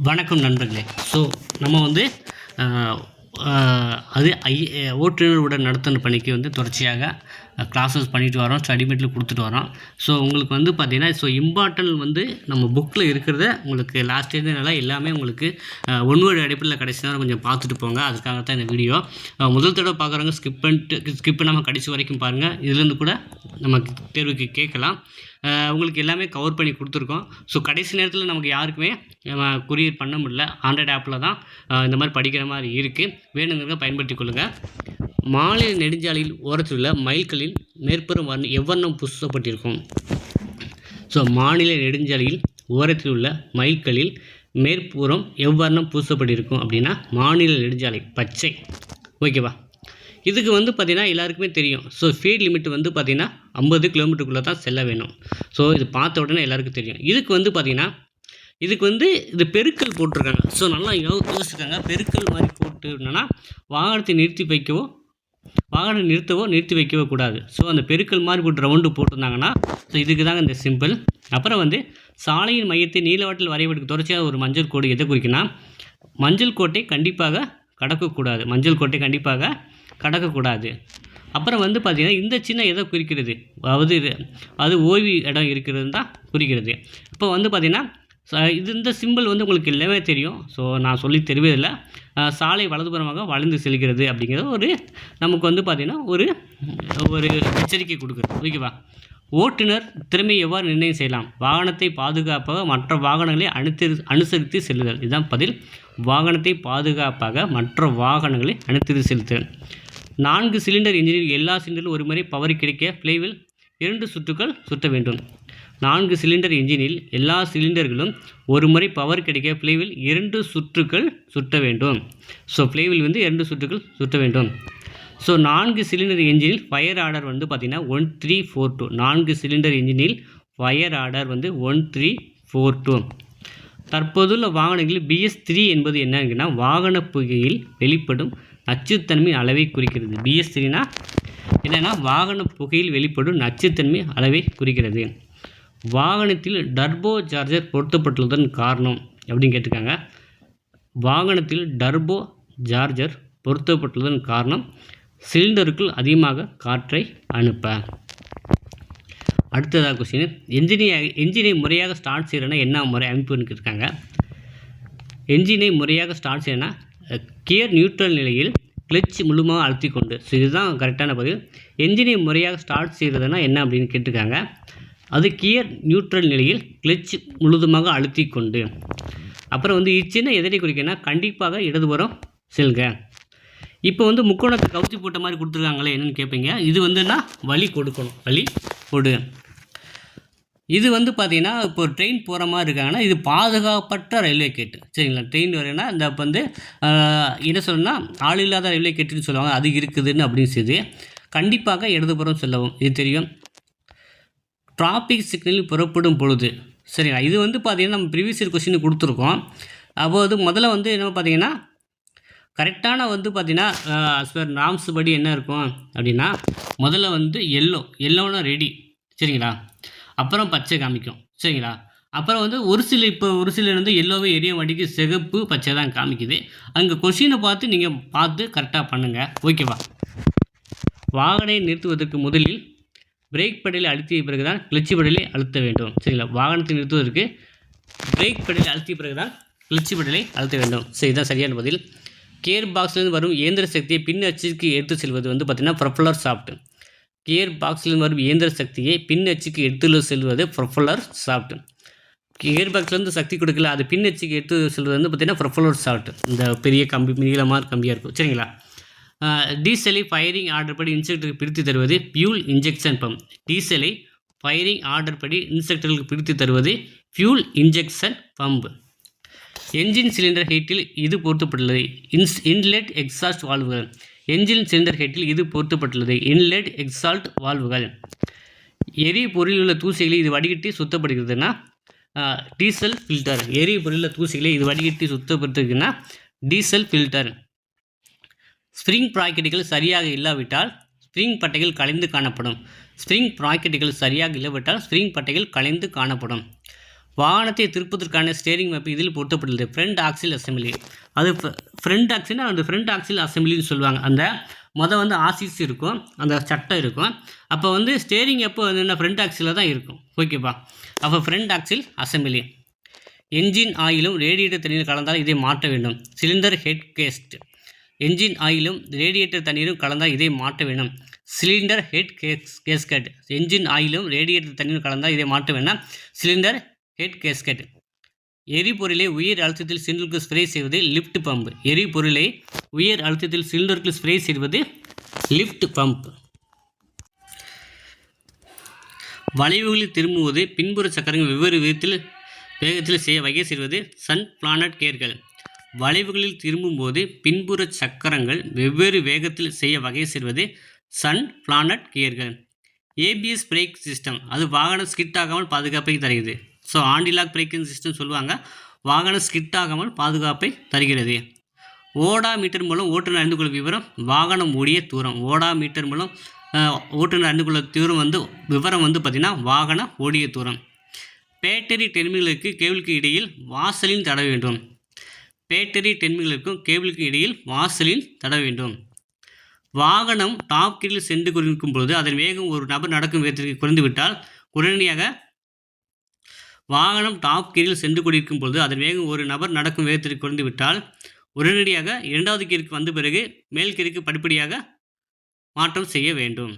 வணக்கம் நண்பர்களே. ஸோ நம்ம வந்து அது ஐ ஓட்டுநருடன் நடத்துன பணிக்கு வந்து தொடர்ச்சியாக கிளாஸஸ் பண்ணிட்டு வரோம் ஸ்டடி மெட்டில் கொடுத்துட்டு வரோம். ஸோ உங்களுக்கு வந்து பார்த்தீங்கன்னா ஸோ இம்பார்ட்டன்ட் வந்து நம்ம புக்கில் இருக்கிறத உங்களுக்கு லாஸ்ட் இருந்ததுனால எல்லாமே உங்களுக்கு ஒன் வேர்டு அடிப்படையில் கடைசி நேரம் கொஞ்சம் பார்த்துட்டு போங்க. அதுக்காக தான் இந்த வீடியோ முதல் தடவை பார்க்குறவங்க ஸ்கிப் பண்ணிட்டு ஸ்கிப் பண்ணாமல் கடைசி வரைக்கும் பாருங்கள் இதுலேருந்து கூட நம்ம தேர்வுக்கு கேட்கலாம். உங்களுக்கு எல்லாமே கவர் பண்ணி கொடுத்துருக்கோம். ஸோ கடைசி நேரத்தில் நமக்கு யாருக்குமே நம்ம கொரியர் பண்ண முடியல. ஆண்ட்ராய்டு ஆப்பில் தான் இந்த மாதிரி படிக்கிற மாதிரி இருக்குது வேணுங்கிறத பயன்படுத்தி கொள்ளுங்கள் மாநில நெடுஞ்சாலையில் ஓரத்தில் உள்ள மைல்களில் மேற்புறம் வர்ண எவ்வண்ணம் பூசப்பட்டிருக்கும்? ஸோ மாநில நெடுஞ்சாலையில் ஓரத்தில் உள்ள மைல்களில் மேற்புறம் எவ்வர்ணம் பூசப்பட்டிருக்கும் அப்படின்னா மாநில நெடுஞ்சாலை பச்சை. ஓகேவா இதுக்கு வந்து பார்த்திங்கன்னா எல்லாருக்குமே தெரியும். ஸோ ஸ்பீட் லிமிட் வந்து பார்த்திங்கன்னா ஐம்பது கிலோமீட்டருக்குள்ளே தான் செல்ல வேணும். ஸோ இது பார்த்த உடனே எல்லாருக்கும் தெரியும். இதுக்கு வந்து பார்த்திங்கன்னா இதுக்கு வந்து இது பெருக்கல் போட்டிருக்காங்க. ஸோ நல்லா யோ யோசிச்சுருக்காங்க பெருக்கல் மாதிரி போட்டு என்னென்னா வாகனத்தை நிறுத்தி வைக்கவும் வாகனம் நிறுத்தவோ நிறுத்தி வைக்கவோ கூடாது. ஸோ அந்த பெருக்கல் மாதிரி போட்டு ரவுண்டு போட்டிருந்தாங்கன்னா ஸோ இதுக்கு தாங்க இந்த சிம்பிள் அப்புறம் வந்து சாலையின் மையத்தை நீலவாட்டில் வரைவதற்கு தொடர்ச்சியாக ஒரு மஞ்சள் கோடு எதை குறிக்கினா மஞ்சள் கோட்டை கண்டிப்பாக கடக்கக்கூடாது மஞ்சள் கோட்டை கண்டிப்பாக கடக்கக்கூடாது அப்புறம் வந்து பார்த்திங்கன்னா இந்த சின்ன எதை குறிக்கிறது? அதாவது இது அது ஓய்வு இடம் இருக்கிறது தான் குறிக்கிறது. இப்போ வந்து பார்த்திங்கன்னா இது இந்த சிம்பிள் வந்து உங்களுக்கு எல்லாமே தெரியும். ஸோ நான் சொல்லி தெரிவதில்லை. சாலை வலதுபுறமாக வளைந்து செல்கிறது அப்படிங்கிறது ஒரு நமக்கு வந்து பார்த்திங்கன்னா ஒரு ஒரு எச்சரிக்கை கொடுக்குறது ஓகேவா? ஓட்டுநர் திறமையை எவ்வாறு நிர்ணயம் செய்யலாம்? வாகனத்தை பாதுகாப்பாக மற்ற வாகனங்களை அனுசரி அனுசரித்து செல்லுதல். இதுதான் பதில். வாகனத்தை பாதுகாப்பாக மற்ற வாகனங்களை அனுசரித்து செலுத்துதல். நான்கு சிலிண்டர் இன்ஜினில் எல்லா சிலிண்டரிலும் ஒரு முறை பவர் கிடைக்க ஃப்ளைவில் இரண்டு சுற்றுக்கள் சுற்ற வேண்டும். நான்கு சிலிண்டர் இன்ஜினில் எல்லா சிலிண்டர்களும் ஒரு முறை பவர் கிடைக்க பிளேவில் இரண்டு சுற்றுக்கள் சுற்ற வேண்டும். ஸோ பிளேவில் வந்து இரண்டு சுற்றுக்கள் சுற்ற வேண்டும். ஸோ நான்கு சிலிண்டர் இன்ஜினில் ஃபயர் ஆர்டர் வந்து பார்த்திங்கன்னா ஒன் த்ரீ ஃபோர் டூ நான்கு சிலிண்டர் இன்ஜினில் ஃபயர் ஆர்டர் வந்து ஒன் த்ரீ ஃபோர் டூ தற்போதுள்ள வாகனங்களில் பிஎஸ் த்ரீ என்பது என்னங்கன்னா வாகன புகையில் வெளிப்படும் நச்சுத்தன்மை அளவை குறிக்கிறது. பிஎஸ் த்ரீனா என்னென்னா வாகன புகையில் வெளிப்படும் நச்சுத்தன்மை அளவை குறிக்கிறது. வாகனத்தில் டர்போ சார்ஜர் பொருத்தப்பட்டுள்ளதன் காரணம் அப்படின்னு கேட்டிருக்காங்க. வாகனத்தில் டர்போ சார்ஜர் பொருத்தப்பட்டுள்ளதன் காரணம் சிலிண்டருக்குள் அதிகமாக காற்றை அனுப்ப. அடுத்ததாக கொஸ்டின் என்ஜினியாக என்ஜினை முறையாக ஸ்டார்ட் செய்யறனா என்ன முறை அமைப்புன்னு இருக்காங்க என்ஜினை முறையாக ஸ்டார்ட் செய்யணும்னா கியர் நியூட்ரல் நிலையில் கிளச் முழுமாக அழுத்தி கொண்டு ஸோ இதுதான் கரெக்டான பதில். என்ஜினை முறையாக ஸ்டார்ட் செய்கிறதுனா என்ன அப்படின்னு கேட்டிருக்காங்க. அது கியர் நியூட்ரல் நிலையில் கிளச் முழுதுமாக அழுத்தி கொண்டு அப்புறம் வந்து இச்சின்ன எதனை குறிக்கன்னா கண்டிப்பாக இடதுபுறம் செல்க. இப்போ வந்து முக்கோணத்தை கவுத்தி போட்ட மாதிரி கொடுத்துருக்காங்களே என்னென்னு கேட்பீங்க இது வந்துன்னா வழி கொடுக்கணும். வழி கொடு. இது வந்து பார்த்தீங்கன்னா இப்போ ட்ரெயின் போகிற மாதிரி இருக்காங்கன்னா இது பாதுகாப்பற்ற ரயில்வே கேட்டு சரிங்களா? ட்ரெயின் வரேன்னா இந்த இப்போ வந்து என்ன சொல்லணும்னா ஆள் இல்லாத ரயில்வே கேட்டுன்னு சொல்லுவாங்க. அது இருக்குதுன்னு அப்படின்னு சொல்லி கண்டிப்பாக இடதுபுறம் செல்லவும். இது தெரியும். டிராஃபிக் சிக்னல் புறப்படும் பொழுது. சரிங்களா? இது வந்து பார்த்தீங்கன்னா நம்ம ப்ரீவியஸ் இயர் கொஸ்டின் கொடுத்துருக்கோம். அப்போது முதல்ல வந்து என்ன பார்த்தீங்கன்னா கரெக்டான வந்து பார்த்திங்கன்னா அஸ்வர் நாம்ஸ் படி என்ன இருக்கும்? அப்படின்னா முதல்ல வந்து எல்லோ எல்லோனா ரெடி சரிங்களா? அப்புறம் பச்சை காமிக்கும். சரிங்களா? அப்புறம் வந்து ஒரு சில இப்போ ஒரு சிலர் வந்து எல்லோவே எரிய வண்டிக்கு சிகப்பு பச்சை தான் காமிக்குது. அங்கே கொஷினை பார்த்து நீங்கள் பார்த்து கரெக்டாக பண்ணுங்கள் ஓகேவா வாகனை நிறுத்துவதற்கு முதலில் பிரேக் பெடலை அழுத்திய பிறகு தான் கிளச்சி பெடலை அழுத்த வேண்டும். சரிங்களா? வாகனத்தை நிறுத்துவதற்கு பிரேக் பெடலை அழுத்திய பிறகு தான் கிளச்சி பெடலை அழுத்த வேண்டும். சரி இதுதான் சரியான பதில். கியர் பாக்ஸ்லேருந்து வரும் இயந்திர சக்தியை பின் அச்சுக்கு எடுத்து செல்வது வந்து பார்த்திங்கன்னா ப்ரொஃபலர் சாஃப்ட் கியர் பாக்ஸ்லேருந்து வரும் இயந்திர சக்தியை பின் அச்சுக்கு எடுத்து செல்வது ப்ரொஃபலர் சாஃப்ட் கியர் பாக்ஸ்லேருந்து சக்தி கொடுக்கல அது பின் அச்சுக்கு எடுத்து செல்வது வந்து பார்த்திங்கன்னா ப்ரொஃபலர் சாஃப்ட் இந்த பெரிய கம்பி நீளமாக கம்பியாக இருக்கும். சரிங்களா? டீசலை ஃபயரிங் ஆர்டர் படி இன்ஸ்ட்ரக்டருக்கு பிரித்து தருவது ஃபியூல் இன்ஜெக்ஷன் பம்ப் டீசலை ஃபயரிங் ஆர்டர் படி இன்ஸ்ட்ரக்டருக்கு பிரித்து தருவது fuel injection pump engine cylinder ஹெட்டில் இது பொருத்தப்பட்டுள்ளது. இன்ஸ் இன்லெட் எக்ஸாஸ்ட் வால்வுகள் என்ஜின் சிலிண்டர் ஹெட்டில் இது பொருத்தப்பட்டுள்ளது. இன்லெட் எக்ஸால்ட் வால்வுகள் எரிபொருளில் உள்ள தூசிகளை இது வடிகட்டி சுத்தப்படுகிறதுனா டீசல் ஃபில்டர் எரிபொருளில் உள்ள தூசிகளை இது வடிகட்டி சுத்தப்படுத்துறதுன்னா டீசல் ஃபில்டர் ஸ்ப்ரிங் ப்ராக்கெட்டுகள் சரியாக இல்லாவிட்டால் ஸ்ப்ரிங் பட்டைகள் கலைந்து காணப்படும். ஸ்ப்ரிங் ப்ராக்கெட்டுகள் சரியாக இல்லாவிட்டால் ஸ்ப்ரிங் பட்டைகள் கலைந்து காணப்படும். வாகனத்தை திருப்பதற்கான ஸ்டேரிங் மேப் இதில் பொருத்தப்பட்டுள்ளது. ஃப்ரண்ட் ஆக்சில் அசம்பிளி அது ஃப்ரண்ட் ஆக்சில்னா அந்த ஃப்ரண்ட் ஆக்சில் அசம்பிளின்னு சொல்லுவாங்க. அந்த மொதல் வந்து ஆசிஸ் இருக்கும். அந்த சட்டம் இருக்கும். அப்போ வந்து ஸ்டேரிங் எப்போ வந்து ஃப்ரண்ட் ஆக்சில் தான் இருக்கும். ஓகேப்பா அப்போ ஃப்ரண்ட் ஆக்சில் அசம்பிளி என்ஜின் ஆயிலும் ரேடியேட்டர் தண்ணீர் கலந்தால் இதை மாற்ற வேண்டும். சிலிண்டர் ஹெட் கேஸ்ட் என்ஜின் ஆயிலும் ரேடியேட்டர் தண்ணீரும் கலந்தால் இதை மாற்ற வேண்டும். Cylinder head gas gasket engine ஆயிலும் ரேடியேட்டர் தண்ணீரும் கலந்தால் இதை மாற்ற வேண்டாம். சிலிண்டர் ஹெட் கேஸ்கட் எரிபொருளை உயர் அழுத்தத்தில் சிலிண்டருக்கு ஸ்ப்ரே செய்வது லிஃப்ட் பம்ப். எரிபொருளை உயர் அழுத்தத்தில் சிலிண்டருக்கு ஸ்ப்ரே செய்வது லிஃப்ட் பம்ப். வளைவுகளில் திரும்புவது பின்புற சக்கரங்கள் வெவ்வேறு விதத்தில் வேகத்தில் செய்ய வகை செய்வது சன் பிளானட் கேர்கள். வளைவுகளில் திரும்பும்போது பின்புற சக்கரங்கள் வெவ்வேறு வேகத்தில் செய்ய வகை செய்வது சன் பிளானட் கியர்கள். ஏபிஎஸ் பிரேக் சிஸ்டம் அது வாகனம் ஸ்கிட் ஆகாமல் பாதுகாப்பை தருகிறது. ஸோ ஆண்டிலாக் பிரேக்கிங் சிஸ்டம் சொல்லுவாங்க வாகனம் ஸ்கிட் ஆகாமல் பாதுகாப்பை தருகிறது. ஓடா மீட்டர் மூலம் ஓட்டுநர் அறிந்து கொள்ளும் விவரம் வாகனம் ஓடிய தூரம். ஓடா மீட்டர் மூலம் ஓட்டுநர் அறிந்து கொள்ள தூரம் வந்து விவரம் வந்து பார்த்திங்கன்னா வாகனம் ஓடிய தூரம். பேட்டரி டெர்மினலுக்கு கேபிளுக்கு இடையில் வாசலின் தட வேண்டும். பேட்டரி டெர்மினலுக்கும் கேபிளுக்கும் இடையில் வாசலில் தட வேண்டும். வாகனம் டாப் கீழில் சென்று கொண்டிருக்கும் பொழுது அதன் வேகம் ஒரு நபர் நடக்கும் வேகத்திற்கு குறைந்துவிட்டால் உடனடியாக வாகனம் டாப் கீழில் சென்று கொண்டிருக்கும் பொழுது அதன் வேகம் ஒரு நபர் நடக்கும் வேகத்திற்கு குறைந்துவிட்டால் உடனடியாக இரண்டாவது கீருக்கு வந்த பிறகு மேல் கீருக்கு படிப்படியாக மாற்றம் செய்ய வேண்டும்.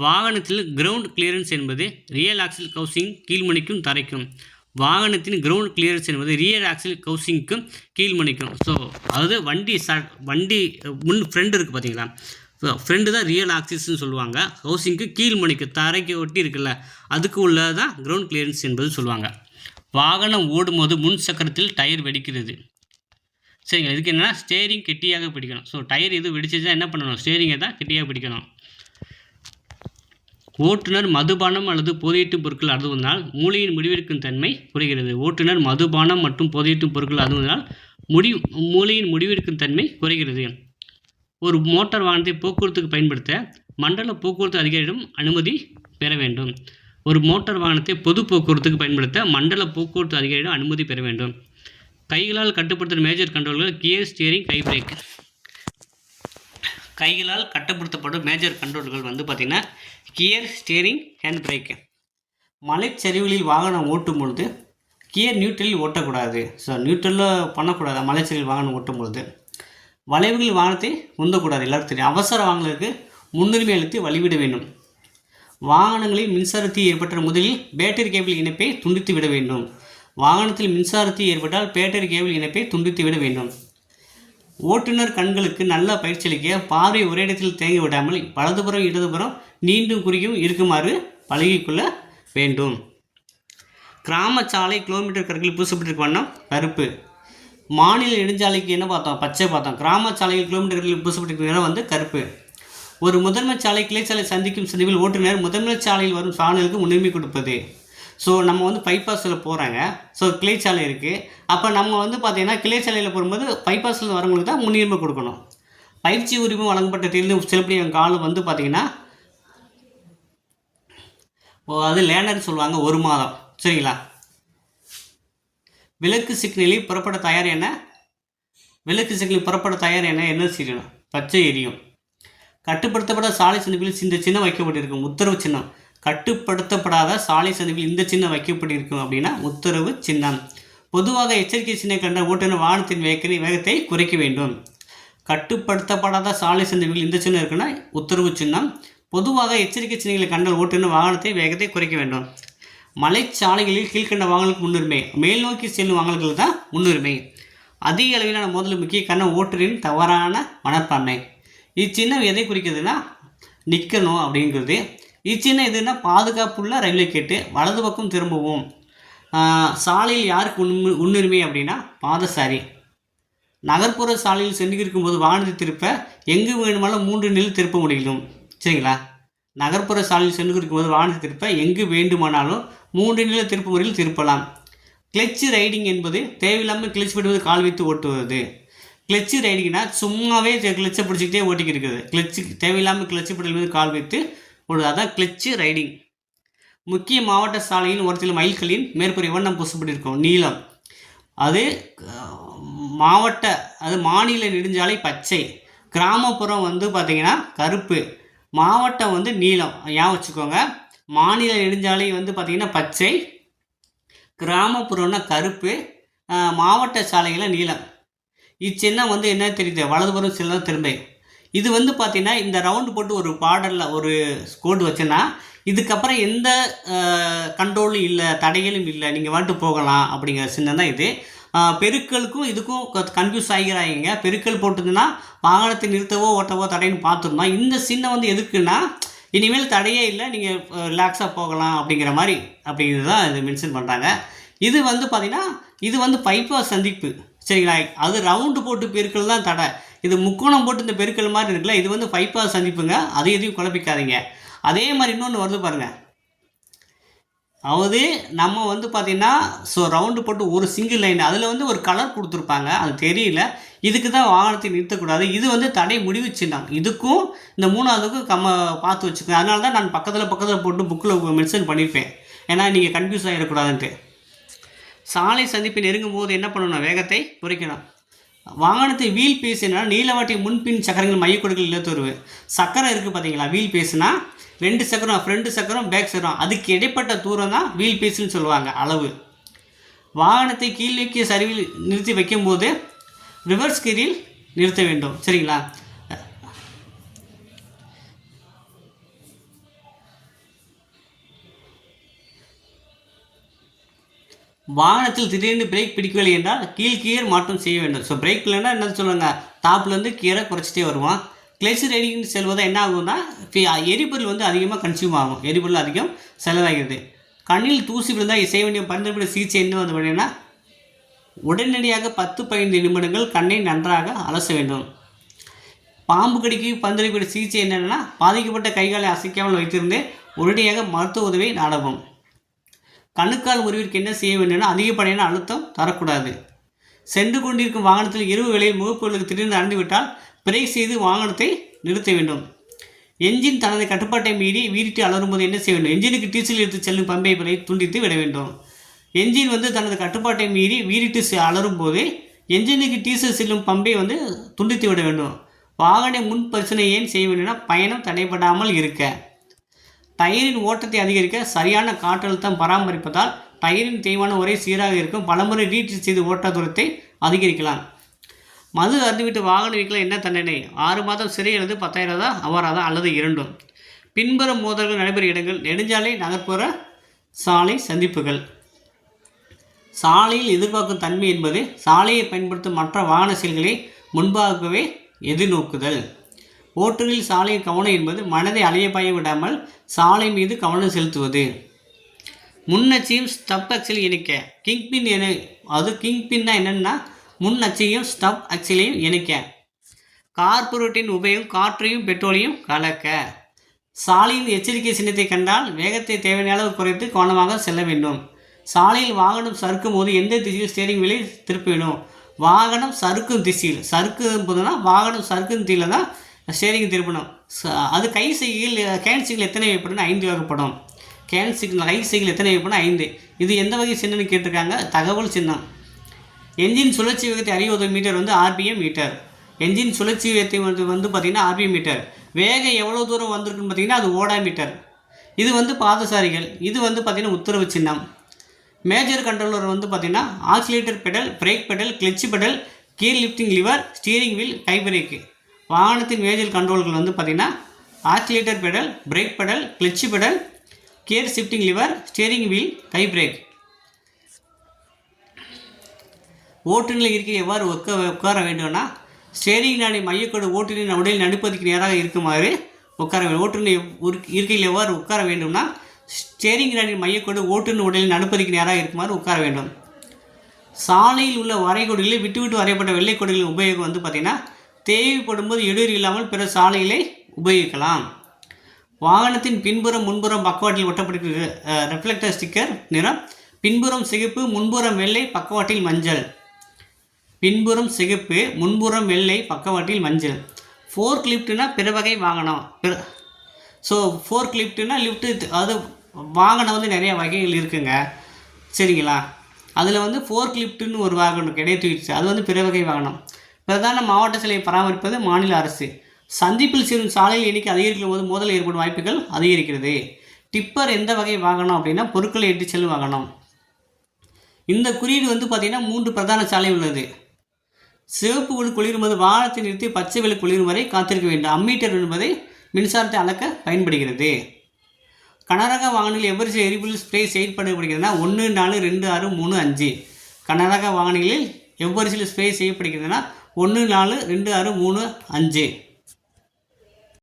வாகனத்தில் கிரவுண்ட் கிளியரன்ஸ் என்பது ரியல் ஆக்சில் கவுசிங் கீழ்மணிக்கும் தரைக்கும். வாகனத்தின் கிரவுண்ட் கிளியரன்ஸ் என்பது ரியர் ஆக்சில் கவுசிங்க்கும் கீழ்மணிக்கும். ஸோ அதாவது வண்டி ச வண்டி முன் ஃப்ரெண்டு இருக்குது பார்த்தீங்களா ஸோ ஃப்ரெண்டு தான் ரியல் ஆக்சிஸ்ன்னு சொல்லுவாங்க. ஹவுசிங்க்கு கீழ்மணிக்கு தரைக்கு ஒட்டி இருக்குல்ல அதுக்கு உள்ளதான் கிரவுண்ட் கிளியரன்ஸ் என்பது சொல்லுவாங்க. வாகனம் ஓடும்போது முன் சக்கரத்தில் டயர் வெடிக்கிறது. சரிங்களா? இதுக்கு என்னென்னா ஸ்டேரிங் கெட்டியாக பிடிக்கணும். ஸோ டயர் இது வெடிச்சிச்சுன்னா என்ன பண்ணணும்? ஸ்டேரிங்கை தான் கெட்டியாக பிடிக்கணும். ஓட்டுநர் மதுபானம் அல்லது போதையீட்டும் பொருட்கள் அருந்துவதனால் மூளையின் முடிவெடுக்கும் தன்மை குறைகிறது. ஓட்டுநர் மதுபானம் மற்றும் போதையீட்டும் பொருட்கள் அருந்துவதனால் முடி மூளையின் முடிவெடுக்கும் தன்மை குறைகிறது. ஒரு மோட்டார் வாகனத்தை போக்குவரத்துக்கு பயன்படுத்த மண்டல போக்குவரத்து அதிகாரியிடம் அனுமதி பெற வேண்டும். ஒரு மோட்டார் வாகனத்தை பொது போக்குவரத்துக்கு பயன்படுத்த மண்டல போக்குவரத்து அதிகாரியிடம் அனுமதி பெற வேண்டும். கைகளால் கட்டுப்படுத்தும் மேஜர் கண்ட்ரோல்கள் கியர் ஸ்டியரிங் கை பிரேக். கைகளால் கட்டுப்படுத்தப்படும் மேஜர் கண்ட்ரோல்கள் வந்து பார்த்திங்கன்னா கியர் ஸ்டியரிங் ஹேண்ட் பிரேக் மலைச்சரிவுகளில் வாகனம் ஓட்டும் பொழுது கியர் நியூட்ரலில் ஓட்டக்கூடாது. ஸோ நியூட்ரலில் பண்ணக்கூடாது. மலைச்சரிவில் வாகனம் ஓட்டும் பொழுது. வளைவுகளில் வாகனத்தை உந்தக்கூடாது. எல்லாருக்கும் தெரியும். அவசர வாகனங்களுக்கு முன்னுரிமை அளித்து வழிவிட வேண்டும். வாகனங்களில் மின்சாரத்தை ஏற்பட்ட முதலில் பேட்டரி கேபிள் இணைப்பை துண்டித்து விட வேண்டும். வாகனத்தில் மின்சாரத்தை ஏற்பட்டால் பேட்டரி கேபிள் இணைப்பை துண்டித்து விட வேண்டும். ஓட்டுநர் கண்களுக்கு நல்ல பயிற்சி அளிக்க பார்வை ஒரே இடத்தில் தேங்கி விடாமல் வலதுபுறம் இடதுபுறம் நீண்டும் குறியும் இருக்குமாறு பழகிக்கொள்ள வேண்டும். கிராம சாலை கிலோமீட்டர் கணக்கில் பூசப்பட்டிருக்க வண்ணம் கருப்பு. மாநில நெடுஞ்சாலைக்கு என்ன பார்த்தோம்? பச்சை பார்த்தோம். கிராம சாலையில் கிலோமீட்டர் கணக்கில் பூசப்பட்டிருக்க வந்து கருப்பு. ஒரு முதன்மை சாலை கிளைச்சாலை சந்திக்கும் சந்திப்பில் ஓட்டுநர் முதன்மை சாலையில் வரும் சாலைகளுக்கு முன்னுரிமை கொடுப்பது. ஸோ நம்ம வந்து பைபாஸில் போகிறாங்க ஸோ கிளைச்சாலை இருக்குது அப்போ நம்ம வந்து பார்த்தீங்கன்னா கிளைச்சாலையில் போகும்போது பைபாஸில் வரவங்களுக்கு தான் முன்னுரிமை கொடுக்கணும். பயிற்சி உரிமை வழங்கப்பட்ட தேர்தல் செலுப்பிய காலம் வந்து பார்த்திங்கன்னா ஓ, அது லேண்டர்னு சொல்லுவாங்க ஒரு மாதம். சரிங்களா? விளக்கு சிக்னலில் புறப்பட தயார் என விளக்கு சிக்னலில் புறப்பட தயார் என என்ன செய்யணும்? பச்சை எரியும். கட்டுப்படுத்தப்பட்ட சாலை சந்திப்பில் இந்த சின்னம் வைக்கப்பட்டிருக்கும். உத்தரவு சின்னம். கட்டுப்படுத்தப்படாத சாலை சதுவில் இந்த சின்னம் வைக்கப்பட்டிருக்கும் அப்படின்னா உத்தரவு சின்னம். பொதுவாக எச்சரிக்கை சின்னம் கண்ட ஓட்டுநர் வாகனத்தின் வேக வேகத்தை குறைக்க வேண்டும். கட்டுப்படுத்தப்படாத சாலை சந்திப்பில் இந்த சின்னம் இருக்குன்னா உத்தரவு சின்னம். பொதுவாக எச்சரிக்கை சின்னங்களை கண்டால் ஓட்டுநர் வாகனத்தை வேகத்தை குறைக்க வேண்டும். மலைச்சாலைகளில் கீழ்கண்ட வாகனங்களுக்கு முன்னுரிமை மேல் நோக்கி செல்லும் வாகனங்களுக்கு தான் முன்னுரிமை. அதிக அளவிலான மோதல் முக்கிய காரணம் ஓட்டுநரின் தவறான மனப்பான்மை. இச்சின்னம் எதை குறிக்கிறதுனா நிற்கணும் அப்படிங்கிறது. இச்சின்னம் எதுனா பாதுகாப்புள்ள ரயில்வே கேட்டு வலது பக்கம் திரும்பவும். சாலையில் யாருக்கு உண்மை முன்னுரிமை அப்படின்னா பாதசாரி. நகர்ப்புற சாலையில் சென்று இருக்கும்போது வானதி திருப்ப எங்கு வேணுமானாலும் மூன்று நிலையில் திருப்ப முடியும். சரிங்களா? நகர்ப்புற சாலையில் சென்று இருக்கும்போது வானதி திருப்ப எங்கு வேண்டுமானாலும் மூன்று நிலை திருப்பு முறையில் திருப்பலாம். கிளச்சு ரைடிங் என்பது தேவையில்லாமல் கிளச் விடுவது கால் வைத்து ஓட்டுவது. கிளச்சு ரைடிங்னா சும்மாவே கிளச்சை பிடிச்சிக்கிட்டே ஓட்டிக்கிட்டு இருக்குது. கிளச்சு தேவையில்லாமல் கிளச்சு பிடிக்கும் கால் வைத்து பொழுது அதான் கிளச்சு ரைடிங் முக்கிய மாவட்ட சாலையின் ஒரு சில மைல்களின் மேற்புற வண்ணம் பூசப்பட்டிருக்கும். நீளம். அது மாவட்ட அது மாநில நெடுஞ்சாலை பச்சை. கிராமப்புறம் வந்து பார்த்திங்கன்னா கருப்பு. மாவட்டம் வந்து நீளம். ஏன் வச்சுக்கோங்க. மாநில நெடுஞ்சாலை வந்து பார்த்திங்கன்னா பச்சை. கிராமப்புறம்னா கருப்பு. மாவட்ட சாலைகளை நீளம். இச்சின்னம் வந்து என்ன தெரியுது? வலதுபுறம் சின்னம் திரும்ப. இது வந்து பார்த்தீங்கன்னா இந்த ரவுண்டு போட்டு ஒரு பாடலில் ஒரு கோடு வச்சேன்னா இதுக்கப்புறம் எந்த கண்ட்ரோலும் இல்லை தடைகளும் இல்லை நீங்கள் வந்துட்டு போகலாம் அப்படிங்கிற சின்னம் தான் இது பெருக்களுக்கும் இதுக்கும் கன்ஃபியூஸ் ஆகிறாங்க பெருக்கள் போட்டதுன்னா வாகனத்தை நிறுத்தவோ ஓட்டவோ தடைன்னு பார்த்துருந்தோம் இந்த சின்னம் வந்து எதுக்குன்னா இனிமேல் தடையே இல்லை நீங்கள் ரிலாக்ஸாக போகலாம் அப்படிங்கிற மாதிரி அப்படிங்கிறது தான் இது மென்ஷன் பண்ணுறாங்க இது வந்து பார்த்திங்கன்னா இது வந்து பைப்பாஸ் சந்திப்பு. சரிங்களா அது ரவுண்டு போட்டு பெருக்கல் தான் தடை. இது முக்கோணம் போட்டு இந்த பெருக்கல் மாதிரி இருக்குல்ல இது வந்து பைப்பாஸ் சந்திப்புங்க. அதை எதையும் குழப்பிக்காதீங்க. அதே மாதிரி இன்னொன்று வருது பாருங்கள் அதாவது நம்ம வந்து பார்த்திங்கன்னா ஸோ ரவுண்டு போட்டு ஒரு சிங்கிள் லைன் அதில் வந்து ஒரு கலர் கொடுத்துருப்பாங்க. அது தெரியல. இதுக்கு தான் வாகனத்தை நிறுத்தக்கூடாது. இது வந்து தடை முடிவு சின்னம். இதுக்கும் இந்த மூணாவதுக்கும் கம்ம பார்த்து வச்சுக்கோங்க. அதனால தான் நான் பக்கத்தில் பக்கத்தில் போட்டு புக்கில் மென்ஷன் பண்ணியிருப்பேன் ஏன்னா நீங்கள் கன்ஃபியூஸ் ஆகிடக்கூடாதுன்ட்டு சாலை சந்திப்பை நெருங்கும் போது என்ன பண்ணணும்? வேகத்தை குறைக்கணும். வாகனத்தை வீல் பேசினா நீளவாட்டி முன்பின் சக்கரங்கள் மையக்கொடுகள் இழுத்துருவு சக்கரம் இருக்குது பார்த்தீங்களா வீல் பேசுனா ரெண்டு சக்கரம் ஃப்ரண்ட் சக்கரம் பேக் சக்கரம். அதுக்கு இடைப்பட்ட தூரம் தான் வீல் பேஸ்னு சொல்லுவாங்க அளவு. வாகனத்தை கீழ்நோக்கிய சரிவில் நிறுத்தி வைக்கும்போது ரிவர்ஸ் கீரில் நிறுத்த வேண்டும். சரிங்களா? வாகனத்தில் திடீர்னு பிரேக் பிடிக்கவில்லை என்றால் கீழ் கியர் மாற்றம் செய்ய வேண்டும். ஸோ பிரேக் இல்லைன்னா என்ன சொல்லுவாங்க? டாப்லேருந்து கீரை குறைச்சிட்டே வருவான். கிளச் ரைடிங் செல்வதை என்ன ஆகும்னா எரிபொருள் வந்து அதிகமாக கன்சியூம் ஆகும். எரிபொருள் அதிகம் செலவாகிறது. கண்ணில் தூசி விழுந்தால் செய்ய வேண்டிய பரிந்துரைப்பட சிகிச்சை என்ன வந்து பார்த்தீங்கன்னா உடனடியாக பத்து பதினைந்து நிமிடங்கள் கண்ணை நன்றாக அலச வேண்டும். பாம்பு கடிக்கு பரிந்துரைப்பட சிகிச்சை என்னென்னா பாதிக்கப்பட்ட கைகளை அசைக்காமல் வைத்திருந்து உடனடியாக மருத்துவ உதவியை நாடவும். கணுக்கால் முறிவிற்கு என்ன செய்ய வேண்டும் அதிகப்படியான அழுத்தம் தரக்கூடாது. சென்று கொண்டிருக்கும் வாகனத்தில் இரவு வேளையில் முகப்புகளுக்கு திடீர்னு நடந்துவிட்டால் பிரேக் செய்து வாகனத்தை நிறுத்த வேண்டும். என்ஜின் தனது கட்டுப்பாட்டை மீறி வீறிட்டு அலறும்போது என்ன செய்ய வேண்டும்? என்ஜினுக்கு டீசல் எடுத்து செல்லும் பம்பை பிறை துண்டித்து விட வேண்டும். என்ஜின் வந்து தனது கட்டுப்பாட்டை மீறி வீறிட்டு செ- அலறும்போது என்ஜினுக்கு டீசல் செல்லும் பம்பை வந்து துண்டித்து விட வேண்டும். வாகன முன் பரிசனை ஏன் செய்ய வேண்டும்னா பயணம் தடைபடாமல் இருக்க. டயரின் ஓட்டத்தை அதிகரிக்க சரியான காற்றழுத்தம் பராமரிப்பதால் டயரின் தேய்மானம் ஒரே சீராக இருக்கும். பலமுறை ரீட்ரீட் செய்து ஓட்ட தூரத்தை அதிகரிக்கலாம். மது அருந்துவிட்டு வாகன வீக்கில் என்ன தண்டனை? ஆறு மாதம் சிறை அல்லது பத்தாயிரம் ரூபா அபராதம் அல்லது இரண்டும். பின்புற மோதல்கள் நடைபெறும் இடங்கள் நெடுஞ்சாலை நகர்ப்புற சாலை சந்திப்புகள். சாலையில் எதிர்பார்க்கும் தன்மை என்பது சாலையை பயன்படுத்தும் மற்ற வாகன செயல்களை முன்பாகவே எதிர்நோக்குதல். ஓட்டுநரில் சாலையின் கவனம் என்பது மனதை அலையப்பாய விடாமல் சாலை மீது கவனம் செலுத்துவது. முன்னச்சியும் ஸ்டப் அச்சில் இணைக்க. கிங்பின் என அது கிங்பின்னா என்னென்னா முன் அச்சையும் ஸ்டப் அச்சிலையும் இணைக்க. கார்பொரேட்டின் உபயோகம் காற்றையும் பெட்ரோலையும் கலக்க. சாலையின் எச்சரிக்கை சின்னத்தை கண்டால் வேகத்தை தேவையான அளவு குறைத்து கவனமாக செல்ல வேண்டும். சாலையில் வாகனம் சறுக்கும் போது எந்த திசையில் ஸ்டேரிங் வீலை திருப்ப வாகனம் சறுக்கும் திசையில். சறுக்கும் போதுனா வாகனம் சறுக்கும் திசையில் தான் ஸ்டேரிங் திருப்பணும். அது கை சைக்கிள் கேன் சைக்கிள் எத்தனை வைப்படும் ஐந்து வகைப்படும். கேன் சிக்னல் கை சைக்கிள் எத்தனை வைப்படும் ஐந்து. இது எந்த வகை சின்னம்னு கேட்டிருக்காங்க? தகவல் சின்னம். என்ஜின் சுழற்சி வேகத்தை அறிவது மீட்டர் வந்து ஆர்பிஎம் மீட்டர். என்ஜின் சுழற்சி வேகத்தை வந்து வந்து பார்த்திங்கன்னா ஆர்பிஎம் மீட்டர். வேகம் எவ்வளோ தூரம் வந்திருக்குன்னு பார்த்தீங்கன்னா அது ஓடா மீட்டர். இது வந்து பாதசாரிகள். இது வந்து பார்த்திங்கன்னா உத்தரவு சின்னம். மேஜர் கண்ட்ரோலர் வந்து பார்த்திங்கன்னா accelerator pedal brake pedal clutch pedal gear lifting lever steering wheel கை பிரேக்கு வாகனத்தின் மேஜர் கண்ட்ரோல்கள் வந்து பார்த்திங்கன்னா accelerator pedal brake pedal clutch pedal gear shifting lever steering wheel கை பிரேக் ஓட்டுநிலை இருக்கையில் எவ்வாறு உட்க உட்கார வேண்டும்னா ஸ்டேரிங் நாடி மையக்கோடு ஓட்டுநரின் உடலில் நடுப்பதிக்கு நேராக இருக்குமாறு உட்கார வேண்டும். ஓட்டுநர் எவ்- இருக்கையில் எவ்வாறு உட்கார வேண்டும்னா ஸ்டேரிங் நாடின் மையக்கோடு ஓட்டுநர் உடலில் நடுப்பதிக்கு நேராக இருக்குமாறு உட்கார வேண்டும். சாலையில் உள்ள வரைகோடுகளில் விட்டு விட்டு வரையப்பட்ட வெள்ளைக்கோடுகளின் உபயோகம் வந்து பார்த்திங்கன்னா தேவைப்படும் போது இடையூறு இல்லாமல் பிற சாலைகளை உபயோகிக்கலாம். வாகனத்தின் பின்புறம் முன்புறம் பக்கவாட்டில் ஒட்டப்பட்டிருக்கிற ரெஃப்ளெக்டர் ஸ்டிக்கர் நிறம். பின்புறம் சிகப்பு முன்புறம் வெள்ளை பக்கவாட்டில் மஞ்சள். பின்புறம் சிகப்பு முன்புறம் வெள்ளை பக்கவாட்டில் மஞ்சள். ஃபோர்க் லிஃப்ட்னா பிற வகை வாகனம். பிற ஸோ ஃபோர்க் லிஃப்ட்னா லிஃப்ட்டு அது வாகனம் வந்து நிறைய வகைகள் இருக்குங்க. சரிங்களா? அதில் வந்து ஃபோர்க் லிஃப்ட்டுன்னு ஒரு வாகனம் கிடையாது. அது வந்து பிற வகை வாகனம். பிரதான மாவட்ட சிலையை பராமரிப்பது மாநில அரசு. சந்திப்பில் சேரும் சாலையில் எண்ணிக்கை அதிகரிக்கும் போது மோதல் ஏற்படும் வாய்ப்புகள் அதிகரிக்கிறது. டிப்பர் எந்த வகை வாகனம் அப்படின்னா பொருட்களை ஏற்றி செல்லும் வாகனம். இந்த குறியீடு வந்து பார்த்திங்கன்னா மூன்று பிரதான சாலை உள்ளது. சிவப்பு ஒளி குளிரும் போது வாகனத்தை நிறுத்தி பச்சை வெளி குளிரும் வரை காத்திருக்க வேண்டும். அம்மீட்டர் என்பதை மின்சாரத்தை அளக்க பயன்படுகிறது. கனரக வாகனங்களில் எவ்வரி சில எரிபொருள் ஸ்ப்ரே செயல்படுத்தப்படுகிறதுனா ஒன்று நாலு ரெண்டு ஆறு மூணு அஞ்சு. கனரக வாகனங்களில் எவ்வரிசையில் ஸ்ப்ரே செய்யப்படுகிறதுனா ஒன்று நாலு ரெண்டு ஆறு மூணு அஞ்சு.